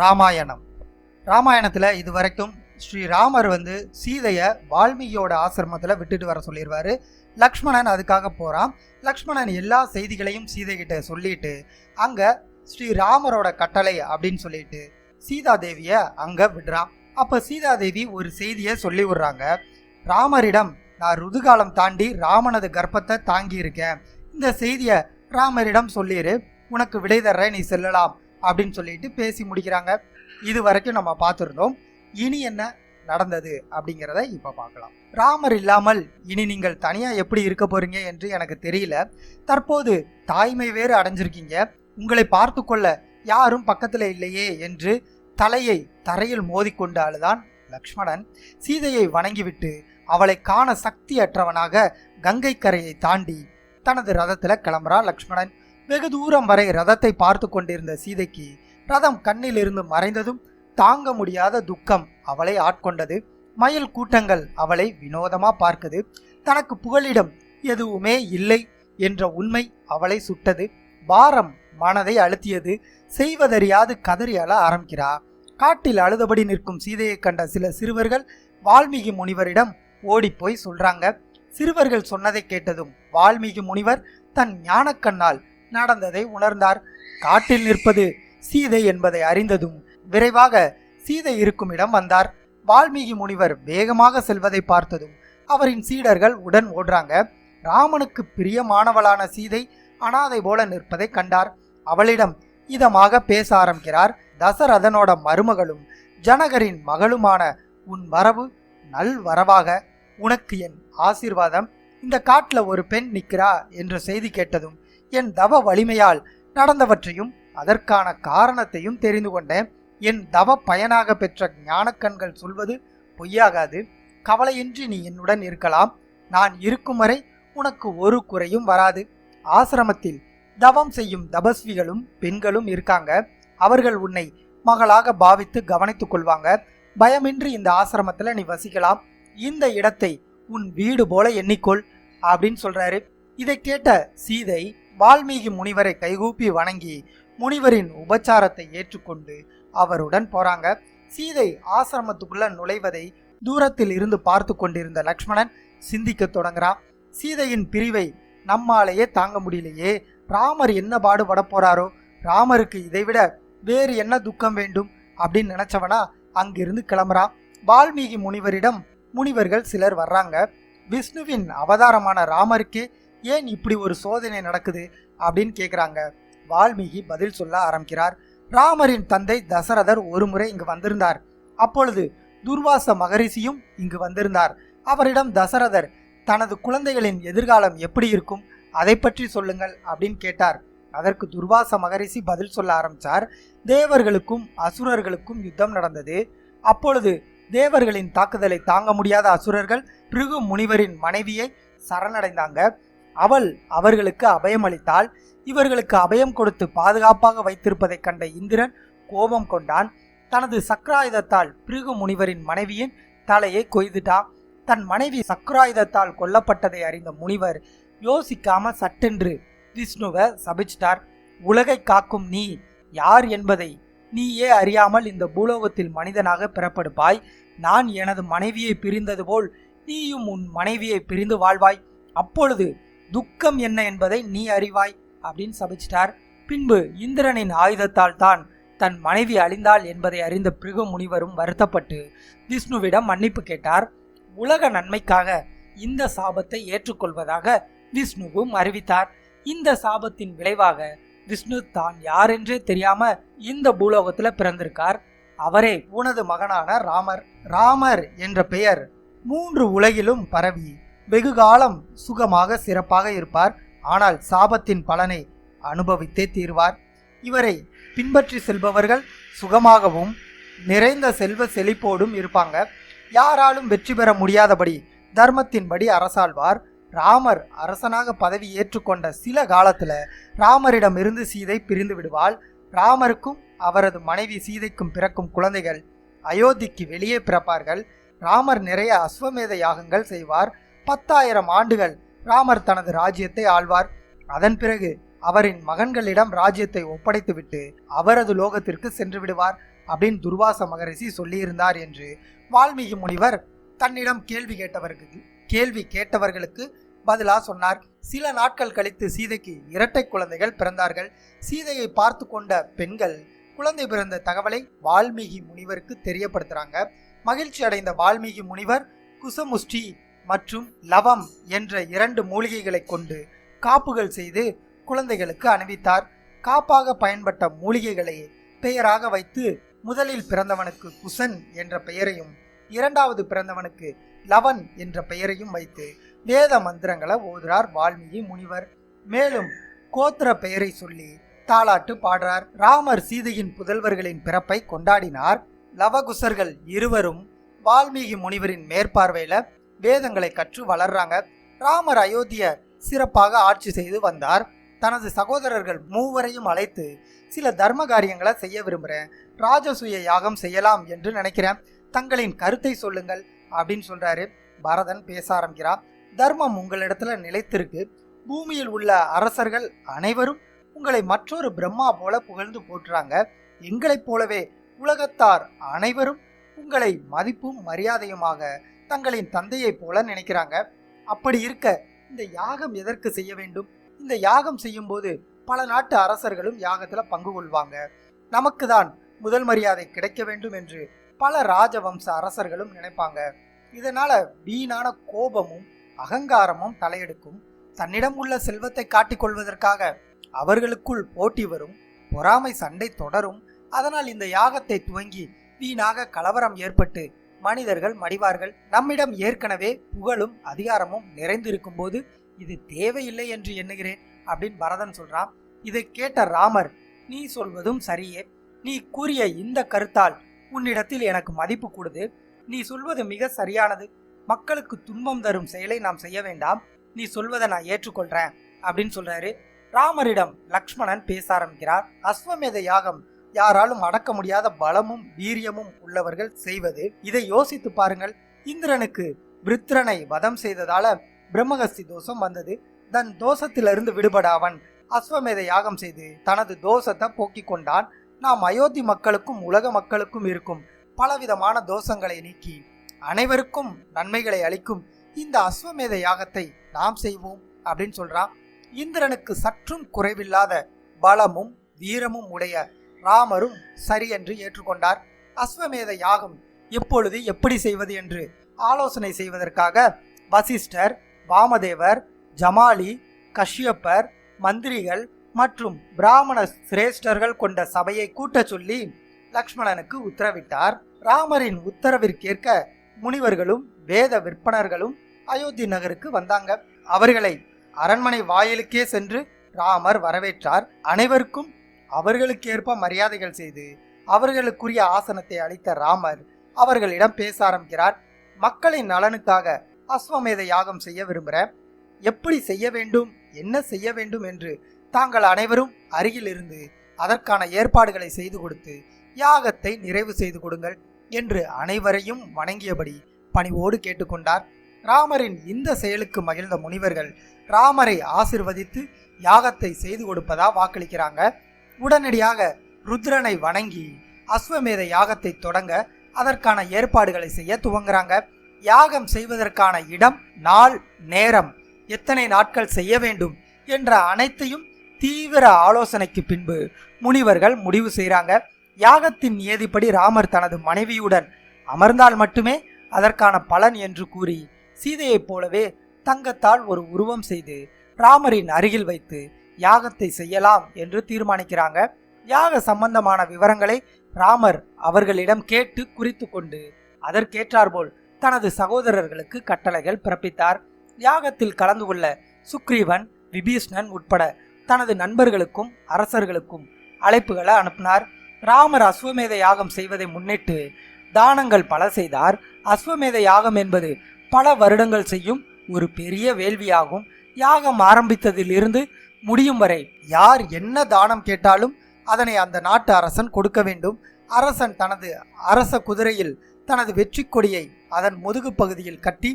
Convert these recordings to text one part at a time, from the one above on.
ராமாயணம். ராமாயணத்தில் இது வரைக்கும் ஸ்ரீராமர் வந்து சீதையை வால்மீகியோட ஆசிரமத்தில் விட்டுட்டு வர சொல்லிடுவார் லக்ஷ்மணன் அதுக்காக போகிறான் லக்ஷ்மணன் எல்லா செய்திகளையும் சீதைகிட்ட சொல்லிட்டு அங்கே ஸ்ரீராமரோட கட்டளை அப்படின்னு சொல்லிட்டு சீதா தேவியை அங்கே விடுறான். அப்போ சீதா தேவி ஒரு செய்தியை சொல்லி விடுறாங்க. ராமரிடம் நான் ருதுகாலம் தாண்டி ராமனது கர்ப்பத்தை தாங்கியிருக்கேன். இந்த செய்தியை ராமரிடம் சொல்லிடு உனக்கு விடை தர்ற நீ செல்லலாம். அப்படின்னு சொல்லிட்டு பேசி முடிக்கிறாங்க. இது வரைக்கும் நம்ம பார்த்துருந்தோம். இனி என்ன நடந்தது அப்படிங்கிறத இப்போ பார்க்கலாம். ராமர் இல்லாமல் இனி நீங்கள் தனியாக எப்படி இருக்க போறீங்க என்று எனக்கு தெரியல. தற்போது தாய்மை வேறு அடைஞ்சிருக்கீங்க. உங்களை பார்த்து கொள்ள யாரும் பக்கத்தில் இல்லையே என்று தலையை தரையில் மோதிக்கொண்டு லக்ஷ்மணன். சீதையை வணங்கிவிட்டு அவளை காண சக்தியற்றவனாக கங்கை கரையை தாண்டி தனது ரதத்தில் கிளம்புறான் லக்ஷ்மணன். வெகு தூரம் வரை ரதத்தை பார்த்து கொண்டிருந்த சீதைக்கு ரதம் கண்ணிலிருந்து மறைந்ததும் தாங்க முடியாத துக்கம் அவளை ஆட்கொண்டது. மயில் கூட்டங்கள் அவளை வினோதமா பார்க்குது. தனக்கு புகலிடம் எதுவுமே இல்லை என்ற உண்மை அவளை சுட்டது. பாரம் மனதை அழுத்தியது. செய்வதறியாது கதறி அழ ஆரம்பிக்கிறா. காட்டில் அழுதபடி நிற்கும் சீதையை கண்ட சில சிறுவர்கள் வால்மீகி முனிவரிடம் ஓடிப்போய் சொல்றாங்க. சிறுவர்கள் சொன்னதை கேட்டதும் வால்மீகி முனிவர் தன் ஞானக்கண்ணால் நடந்ததை உணர்ந்தார். காட்டில் நிற்பது சீதை என்பதை அறிந்ததும் விரைவாக சீதை இருக்கும் இடம் வந்தார். வால்மீகி முனிவர் வேகமாக செல்வதை பார்த்ததும் அவரின் சீடர்கள் உடன் ஓடுறாங்க. ராமனுக்கு பிரியமானவளான சீதை அனாதை போல நிற்பதை கண்டார். அவளிடம் இதமாக பேச ஆரம்பிக்கிறார். தசரதனோட மருமகளும் ஜனகரின் மகளுமான உன் வரவு நல் வரவாக உனக்கு என் ஆசீர்வாதம். இந்த காட்டில் ஒரு பெண் நிற்கிறா என்ற செய்தி கேட்டதும் என் தவ வலிமையால் நடந்தவற்றையும் அதற்கான காரணத்தையும் தெரிந்து கொண்டேன். என் தவ பயனாக பெற்ற ஞானக்கண்கள் சொல்வது பொய்யாகாது. கவலையின்றி நீ என்னுடன் இருக்கலாம். நான் இருக்கும் வரை உனக்கு ஒரு குறையும் வராது. ஆசிரமத்தில் தவம் செய்யும் தபஸ்விகளும் பெண்களும் இருக்காங்க. அவர்கள் உன்னை மகளாக பாவித்து கவனித்துக் கொள்வாங்க. பயமின்றி இந்த ஆசிரமத்தில் நீ வசிக்கலாம். இந்த இடத்தை உன் வீடு போல எண்ணிக்கொள் அப்படின்னு சொல்றாரு. இதை கேட்ட சீதை வால்மீகி முனிவரை கைகூப்பி வணங்கி முனிவரின் உபச்சாரத்தை ஏற்றுக்கொண்டு அவருடன் போறாங்க. சீதை ஆசிரமத்துக்குள்ள நுழைவதை தூரத்தில் இருந்து பார்த்து கொண்டிருந்த லக்ஷ்மணன் சிந்திக்க தொடங்குறான். சீதையின் பிரிவை நம்மாலேயே தாங்க முடியலையே. ராமர் என்ன பாடுபட போறாரோ? ராமருக்கு இதைவிட வேறு என்ன துக்கம் வேண்டும்? அப்படின்னு நினைச்சவனா அங்கிருந்து கிளம்புறான். வால்மீகி முனிவரிடம் முனிவர்கள் சிலர் வர்றாங்க. விஷ்ணுவின் அவதாரமான ராமருக்கே ஏன் இப்படி ஒரு சோதனை நடக்குது அப்படின்னு கேட்குறாங்க வால்மீகி பதில் சொல்ல ஆரம்பிக்கிறார். ராமரின் தந்தை தசரதர் ஒரு முறை இங்கு வந்திருந்தார். அப்பொழுது துர்வாச மகரிஷியும் இங்கு வந்திருந்தார். அவரிடம் தசரதர் தனது குழந்தைகளின் எதிர்காலம் எப்படி இருக்கும்? அதை பற்றி சொல்லுங்கள் அப்படின்னு கேட்டார். அதற்கு துர்வாச மகரிஷி பதில் சொல்ல ஆரம்பித்தார் தேவர்களுக்கும் அசுரர்களுக்கும் யுத்தம் நடந்தது. அப்பொழுது தேவர்களின் தாக்குதலை தாங்க முடியாத அசுரர்கள் பிருகு முனிவரின் மனைவியை சரணடைந்தாங்க. அவள் அவர்களுக்கு அபயம் அளித்தாள். இவர்களுக்கு அபயம் கொடுத்து பாதுகாப்பாக வைத்திருப்பதைக் கண்ட இந்திரன் கோபம் கொண்டான். தனது சக்கராயுதத்தால் பிருகு முனிவரின் மனைவியின் தலையை கொய்துட்டான். தன் மனைவி சக்கராயுதத்தால் கொல்லப்பட்டதை அறிந்த முனிவர் யோசிக்காம சட்டென்று விஷ்ணுவை சபிச்சிட்டார். உலகை காக்கும் நீ யார் என்பதை நீயே அறியாமல் இந்த பூலோகத்தில் மனிதனாக பிறப்படுப்பாய். நான் எனது மனைவியை பிரிந்தது போல் நீயும் உன் மனைவியை பிரிந்து வாழ்வாய். அப்பொழுது துக்கம் என்ன என்பதை நீ அறிவாய் அப்படின்னு சபிச்சிட்டார். பின்பு இந்திரனின் ஆயுதத்தால் தான் தன் மனைவி அழிந்தாள் என்பதை அறிந்த பிருகு முனிவரும் வருத்தப்பட்டு விஷ்ணுவிடம் மன்னிப்பு கேட்டார். உலக நன்மைக்காக இந்த சாபத்தை ஏற்றுக்கொள்வதாக விஷ்ணுவும் அறிவித்தார். இந்த சாபத்தின் விளைவாக விஷ்ணு தான் யாரென்றே தெரியாம இந்த பூலோகத்துல பிறந்திருக்கார். அவரே உனது மகனான ராமர். ராமர் என்ற பெயர் மூன்று உலகிலும் பரவி வெகு காலம் சுகமாக சிறப்பாக இருப்பார். ஆனால் சாபத்தின் பலனை அனுபவித்தே தீர்வார். இவரை பின்பற்றி செல்பவர்கள் சுகமாகவும் நிறைந்த செல்வ செழிப்போடும் இருப்பாங்க. யாராலும் வெற்றி பெற முடியாதபடி தர்மத்தின்படி அரசாழ்வார் ராமர் அரசனாக பதவி ஏற்றுக்கொண்ட சில காலத்துல ராமரிடமிருந்து சீதை பிரிந்து விடுவாள். ராமருக்கும் அவரது மனைவி சீதைக்கும் பிறக்கும் குழந்தைகள் அயோத்திக்கு வெளியே பிறப்பார்கள். ராமர் நிறைய அஸ்வமேத யாகங்கள் செய்வார். பத்தாயிரம் ஆண்டுகள் ராமர் தனது ராஜ்யத்தை ஆழ்வார் அதன் பிறகு அவரின் மகன்களிடம் ராஜ்யத்தை ஒப்படைத்துவிட்டு அவரது லோகத்திற்கு சென்று விடுவார் அப்படின்னு துர்வாச மகரிஷி சொல்லியிருந்தார் என்று வால்மீகி முனிவர் தன்னிடம் கேள்வி கேட்டவர்களுக்கு கேள்வி கேட்டவர்களுக்கு பதிலா சொன்னார். சில நாட்கள் கழித்து சீதைக்கு இரட்டை குழந்தைகள் பிறந்தார்கள். சீதையை பார்த்து கொண்ட பெண்கள் குழந்தை பிறந்த தகவலை வால்மீகி முனிவருக்கு தெரியப்படுத்துறாங்க. மகிழ்ச்சி அடைந்த வால்மீகி முனிவர் குசமுஷ்டி மற்றும் லவம் என்ற இரண்டு மூலிகைகளை கொண்டு காப்புகள் செய்து குழந்தைகளுக்கு அணிவித்தார். காப்பாக பயன்பட்ட மூலிகைகளை பெயராக வைத்து முதலில் பிறந்தவனுக்கு குசன் என்ற பெயரையும் இரண்டாவது பிறந்தவனுக்கு லவன் என்ற பெயரையும் வைத்து வேத மந்திரங்களை ஓதுறார் வால்மீகி முனிவர். மேலும் கோத்திர பெயரை சொல்லி தாளாட்டு பாடுறார். ராமர் சீதையின் புதல்வர்களின் பிறப்பை கொண்டாடினார். லவகுசர்கள் இருவரும் வால்மீகி முனிவரின் மேற்பார்வையில வேதங்களை கற்று வளர்றாங்க. ராமர் அயோத்திய சிறப்பாக ஆட்சி செய்து வந்தார். தனது சகோதரர்கள் மூவரையும் அழைத்து சில தர்ம காரியங்களை செய்ய விரும்புகிறேன் ராஜசூய யாகம் செய்யலாம் என்று நினைக்கிறேன். தங்களின் கருத்தை சொல்லுங்கள் அப்படின்னு சொல்றாரு. பரதன் பேச ஆரம்பிக்கிறார். தர்மம் உங்களிடத்துல நிலைத்திருக்கு. பூமியில் உள்ள அரசர்கள் அனைவரும் உங்களை மற்றொரு பிரம்மா போல புகழ்ந்து போற்றுறாங்க. எங்களைப் போலவே உலகத்தார் அனைவரும் உங்களை மதிப்பும் மரியாதையுமாக தங்களின் தந்தையைப் போல நினைக்கிறாங்க. அப்படி இருக்க இந்த யாகம் எதற்கு செய்ய வேண்டும்? இந்த யாகம் செய்யும்போது பல நாட்டு அரசர்களும் யாகத்துல பங்கு கொள்வாங்க. நமக்கு தான் முதல் மரியாதை கிடைக்க வேண்டும் என்று பல ராஜவம்ச அரசர்களும் நினைப்பாங்க. இதனால வீணான கோபமும் அகங்காரமும் தலையெடுக்கும். தன்னிடம் உள்ள செல்வத்தை காட்டிக் கொள்வதற்காக அவர்களுக்குள் போட்டி வரும் பொறாமை சண்டை தொடரும். அதனால் இந்த யாகத்தை துவங்கி வீணாக கலவரம் ஏற்பட்டு மனிதர்கள் மடிவார்கள். நம்மிடம் ஏற்கனவே புகழும் அதிகாரமும் நிறைந்திருக்கும் போது இது தேவையில்லை என்று எண்ணுகிறேன் அப்படின்னு பரதன் சொல்றான். இதை கேட்ட ராமர் நீ சொல்வதும் சரியே. நீ கூறிய இந்த கருத்தால் உன்னிடத்தில் எனக்கு மதிப்பு கூடுது. நீ சொல்வது மிக சரியானது. மக்களுக்கு துன்பம் தரும் செயலை நாம் செய்ய வேண்டாம். நீ சொல்வதை நான் ஏற்றுக்கொள்றேன். அப்படின்னு சொல்றாரு. ராமரிடம் லக்ஷ்மணன் பேச ஆரம்பிக்கிறார். அஸ்வமேத யாகம் யாராலும் அடக்க முடியாத பலமும் வீரியமும் உள்ளவர்கள் செய்வது. இதை யோசித்து பாருங்கள். இந்திரனுக்கு விருத்திரனை வதம் செய்ததால பிரம்மகஸ்தி தோஷம் வந்தது. தன் தோஷத்திலிருந்து விடுபட அவன் அஸ்வமேத யாகம் செய்து தனது தோஷத்தை போக்கிக் கொண்டான். நாம் அயோத்தி மக்களுக்கும் உலக மக்களுக்கும் இருக்கும் பலவிதமான தோஷங்களை நீக்கி அனைவருக்கும் நன்மைகளை அளிக்கும் இந்த அஸ்வமேத யாகத்தை நாம் செய்வோம் அப்படின்னு சொல்றான். இந்திரனுக்கு சற்றும் குறைவில்லாத பலமும் வீரமும் உடைய ராமரும் சரி என்று ஏற்றுக்கொண்டார். அஸ்வமேத யாகம் எப்பொழுது எப்படி செய்வது என்று ஆலோசனை செய்வதற்காக வசிஷ்டர் வாமதேவர் ஜமாலி கஷ்யப்பர் மந்திரிகள் மற்றும் பிராமண சிரேஷ்டர்கள் கொண்ட சபையை கூட்டச் சொல்லி லக்ஷ்மணனுக்கு உத்தரவிட்டார். ராமரின் உத்தரவிற்கேற்க முனிவர்களும் வேத விற்பனர்களும் அயோத்தி நகருக்கு வந்தாங்க. அவர்களை அரண்மனை வாயிலுக்கே சென்று ராமர் வரவேற்றார். அனைவருக்கும் அவர்களுக்கேற்ப மரியாதைகள் செய்து அவர்களுக்குரிய ஆசனத்தை அளித்த ராமர் அவர்களிடம் பேச ஆரம்பிக்கிறார். மக்களின் நலனுக்காக அஸ்வமேத யாகம் செய்ய விரும்புகிற எப்படி செய்ய வேண்டும் என்ன செய்ய வேண்டும் என்று தாங்கள் அனைவரும் அருகில் இருந்து அதற்கான ஏற்பாடுகளை செய்து கொடுத்து யாகத்தை நிறைவு செய்து கொடுங்கள் என்று அனைவரையும் வணங்கியபடி பணிவோடு கேட்டுக்கொண்டார். ராமரின் இந்த செயலுக்கு மகிழ்ந்த முனிவர்கள் ராமரை ஆசிர்வதித்து யாகத்தை செய்து கொடுப்பதா வாக்களிக்கிறாங்க. உடனடியாக ருத்ரனை வணங்கி அஸ்வமேத யாகத்தை தொடங்க அதற்கான ஏற்பாடுகளை செய்ய துவங்குறாங்க. யாகம் செய்வதற்கான இடம் நாள் நேரம். எத்தனை நாட்கள் செய்ய வேண்டும் என்ற அனைத்தையும் தீவிர ஆலோசனைக்கு பின்பு முனிவர்கள் முடிவு செய்கிறாங்க யாகத்தின் நியதிப்படி ராமர் தனது மனைவியுடன் அமர்ந்தால் மட்டுமே அதற்கான பலன் என்று கூறி சீதையைப் போலவே தங்கத்தால் ஒரு உருவம் செய்து ராமரின் அருகில் வைத்து யாகத்தை செய்யலாம் என்று தீர்மானிக்கிறாங்க. யாக சம்பந்தமான விவரங்களை ராமர் அவர்களிடம் கேட்டு குறித்து கொண்டு அதற்கேற்றாற்போல் தனது சகோதரர்களுக்கு கட்டளைகள் பிறப்பித்தார். யாகத்தில் கலந்து கொள்ள சுக்ரீவன் விபீஷ்ணன் உட்பட தனது நண்பர்களுக்கும் அரசர்களுக்கும் அழைப்புகளை அனுப்பினார். ராமர் அஸ்வமேத யாகம் செய்வதை முன்னிட்டு தானங்கள் பல செய்தார். அஸ்வமேத யாகம் என்பது பல வருடங்கள் செய்யும் ஒரு பெரிய வேள்வியாகும். யாகம் ஆரம்பித்ததிலிருந்து முடியும் வரை யார் என்ன தானம் கேட்டாலும் அதனை அந்த நாட்டு அரசன் கொடுக்க வேண்டும். அரசன் தனது அரச குதிரையில் தனது வெற்றி கொடியை அதன் முதுகு பகுதியில் கட்டி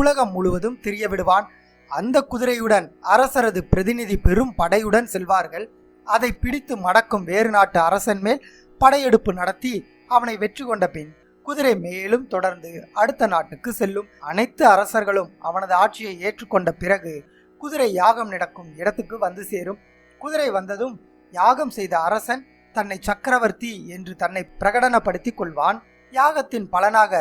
உலகம் முழுவதும் திரிய விடுவான். அந்த குதிரையுடன் அரசரது பிரதிநிதி பெரும் படையுடன் செல்வார்கள். அதை பிடித்து மடக்கும் வேறு நாட்டு அரசன் மேல் படையெடுப்பு நடத்தி அவனை வெற்றி கொண்ட பின் குதிரை மேலும் தொடர்ந்து அடுத்த நாட்டுக்கு செல்லும். அனைத்து அரசர்களும் அவனது ஆட்சியை ஏற்றுக்கொண்ட பிறகு குதிரை யாகம் நடக்கும் இடத்துக்கு வந்து சேரும். குதிரை வந்ததும் யாகம் செய்த அரசன் தன்னை சக்கரவர்த்தி என்று தன்னை பிரகடனப்படுத்திக் கொள்வான். யாகத்தின் பலனாக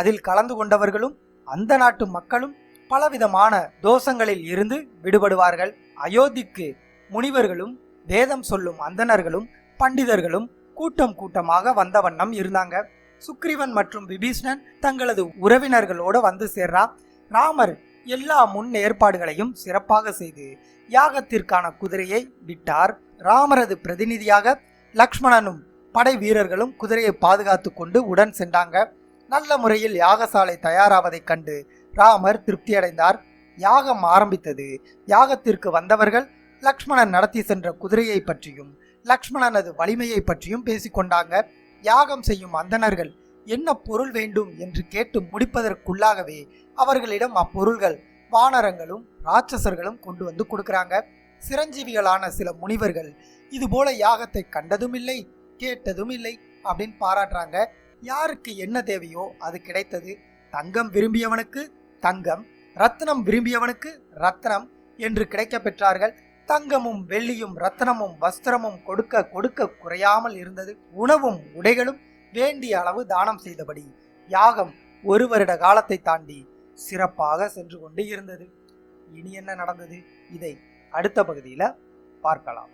அதில் கலந்து கொண்டவர்களும் அந்த நாட்டு மக்களும் பலவிதமான தோஷங்களில் இருந்து விடுபடுவார்கள். அயோத்திக்கு முனிவர்களும் வேதம் சொல்லும் அந்தணர்களும் பண்டிதர்களும் கூட்டம் கூட்டமாக வந்த வண்ணம் இருந்தாங்க. சுக்ரீவன் மற்றும் விபீஷ்ணன் தங்களது உறவினர்களோடு வந்து சேர்றா. ராமர் எல்லா முன் ஏற்பாடுகளையும் சிறப்பாக செய்து யாகத்திற்கான குதிரையை விட்டார். ராமரது பிரதிநிதியாக லக்ஷ்மணனும் படை வீரர்களும் குதிரையை பாதுகாத்து கொண்டு உடன் சென்றாங்க. நல்ல முறையில் யாகசாலை தயாராவதைக் கண்டு ராமர் திருப்தியடைந்தார். யாகம் ஆரம்பித்தது. யாகத்திற்கு வந்தவர்கள் லக்ஷ்மணன் நடத்தி சென்ற குதிரையை பற்றியும் லக்ஷ்மணனது வலிமையை பற்றியும் பேசிக்கொண்டாங்க. யாகம் செய்யும் அந்தணர்கள் என்ன பொருள் வேண்டும் என்று கேட்டு முடிப்பதற்குள்ளாகவே அவர்களிடம் அப்பொருள்கள் வானரங்களும் ராட்சசர்களும் கொண்டு வந்து கொடுக்குறாங்க. சிரஞ்சீவிகளான சில முனிவர்கள் இதுபோல யாகத்தை கண்டதும் இல்லை கேட்டதும் இல்லை அப்படின்னு பாராட்டுறாங்க. யாருக்கு என்ன தேவையோ அது கிடைத்தது. தங்கம் விரும்பியவனுக்கு தங்கம் ரத்னம் விரும்பியவனுக்கு ரத்னம் என்று கிடைக்கப் பெற்றார்கள். தங்கமும் வெள்ளியும் ரத்னமும் வஸ்திரமும் கொடுக்க கொடுக்க குறையாமல் இருந்தது. உணவும் உடைகளும் வேண்டிய அளவு தானம் செய்தபடி யாகம் ஒரு வருட காலத்தை தாண்டி சிறப்பாக சென்று கொண்டு இருந்தது. இனி என்ன நடந்தது? இதை அடுத்த பகுதியில் பார்க்கலாம்.